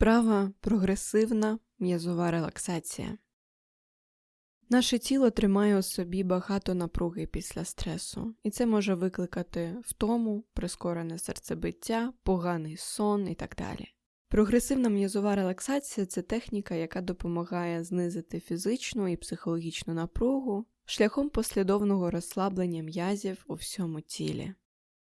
Вправа прогресивна м'язова релаксація. Наше тіло тримає у собі багато напруги після стресу, і це може викликати втому, прискорене серцебиття, поганий сон і так далі. Прогресивна м'язова релаксація це техніка, яка допомагає знизити фізичну і психологічну напругу шляхом послідовного розслаблення м'язів у всьому тілі.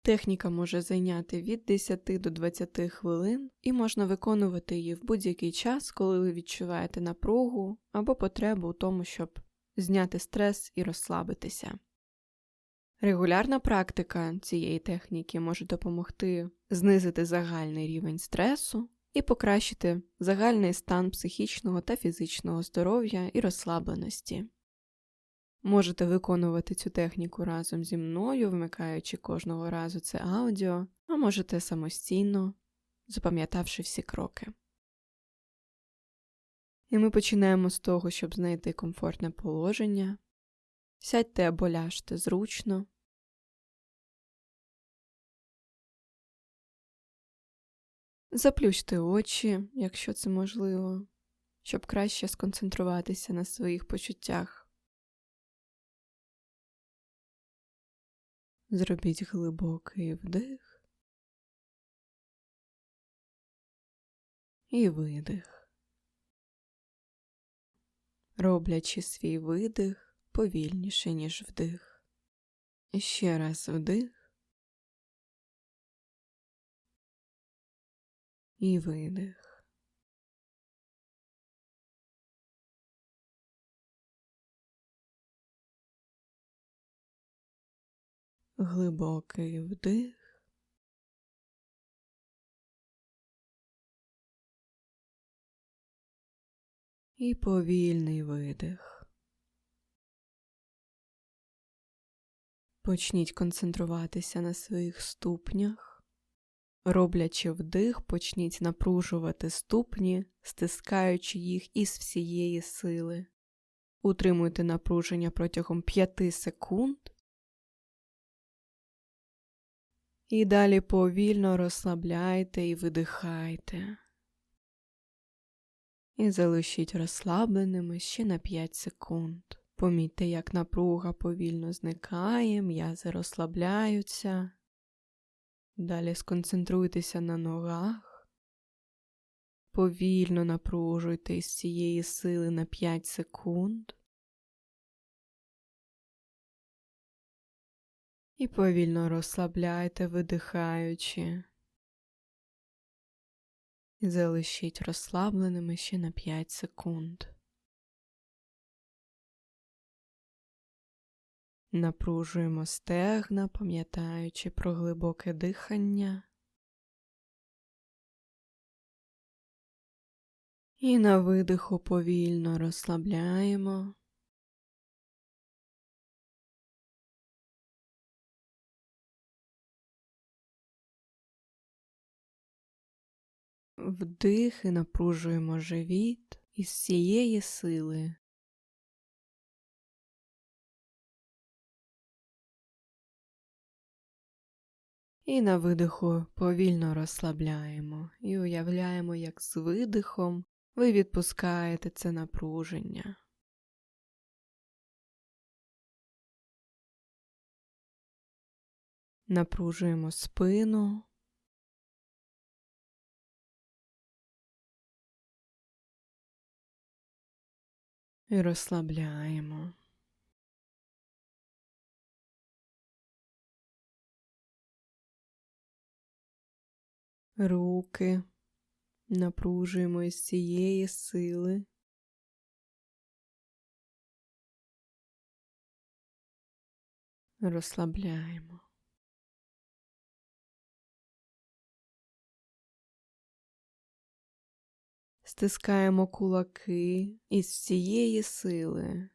Техніка може зайняти від 10 до 20 хвилин і можна виконувати її в будь-який час, коли ви відчуваєте напругу або потребу у тому, щоб зняти стрес і розслабитися. Регулярна практика цієї техніки може допомогти знизити загальний рівень стресу і покращити загальний стан психічного та фізичного здоров'я і розслабленості. Можете виконувати цю техніку разом зі мною, вмикаючи кожного разу це аудіо, а можете самостійно, запам'ятавши всі кроки. І ми починаємо з того, щоб знайти комфортне положення. Сядьте або ляжте зручно. Заплющте очі, якщо це можливо, щоб краще сконцентруватися на своїх почуттях. Зробіть глибокий вдих і видих, роблячи свій видих повільніше, ніж вдих. Ще раз вдих і видих. Глибокий вдих. І повільний видих. Почніть концентруватися на своїх ступнях. Роблячи вдих, почніть напружувати ступні, стискаючи їх із всієї сили. Утримуйте напруження протягом 5 секунд І далі повільно розслабляйте і видихайте. І залишіть розслабленими ще на 5 секунд. Помітьте, як напруга повільно зникає, м'язи розслабляються. Далі сконцентруйтеся на ногах. Повільно напружуйте із цієї сили на 5 секунд. І повільно розслабляйте, видихаючи. І залишіть розслабленими ще на 5 секунд. Напружуємо стегна, пам'ятаючи про глибоке дихання. І на видиху повільно розслабляємо. Вдих і напружуємо живіт із всієї сили. І на видиху повільно розслабляємо і уявляємо, як з видихом ви відпускаєте це напруження. Напружуємо спину. І розслабляємо. Руки напружуємо із цієї сили. Розслабляємо. Стискаємо кулаки із всієї сили.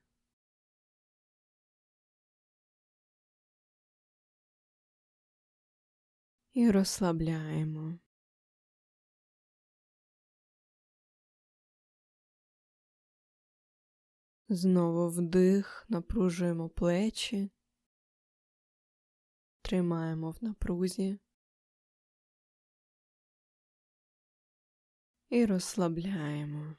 І розслабляємо. Знову вдих, напружуємо плечі, тримаємо в напрузі. І розслабляємо.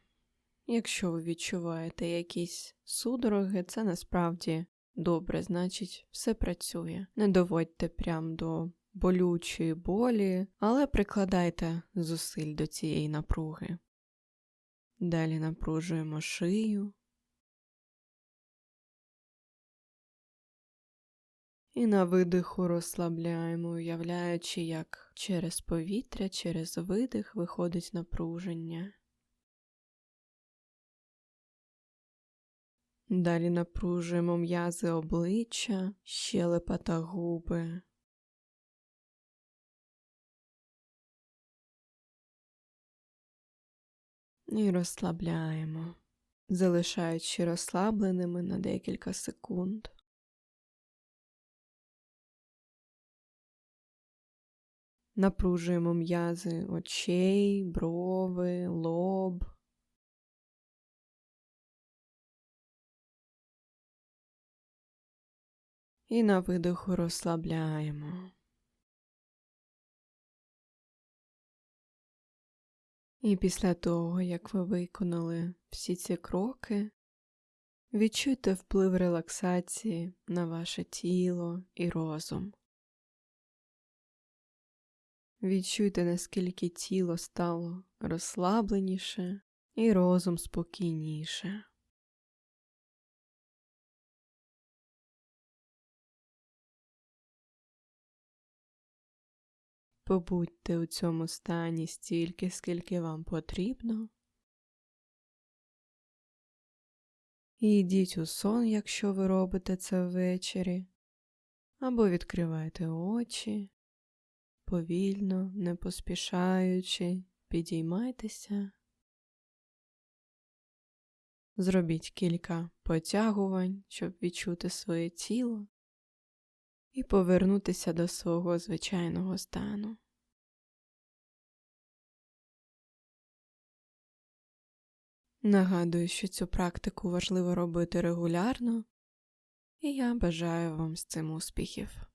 Якщо ви відчуваєте якісь судороги, це насправді добре, значить, все працює. Не доводьте прям до болючої болі, але прикладайте зусиль до цієї напруги. Далі напружуємо шию. І на видиху розслабляємо, уявляючи, як через повітря, через видих виходить напруження. Далі напружуємо м'язи обличчя, щелепа та губи. І розслабляємо, залишаючи розслабленими на декілька секунд. Напружуємо м'язи очей, брови, лоб. І на видиху розслабляємо. І після того, як ви виконали всі ці кроки, відчуйте вплив релаксації на ваше тіло і розум. Відчуйте, наскільки тіло стало розслабленіше і розум спокійніше. Побудьте у цьому стані стільки, скільки вам потрібно. І йдіть у сон, якщо ви робите це ввечері, або відкривайте очі, повільно, не поспішаючи, підіймайтеся. Зробіть кілька потягувань, щоб відчути своє тіло і повернутися до свого звичайного стану. Нагадую, що цю практику важливо робити регулярно, і я бажаю вам з цим успіхів.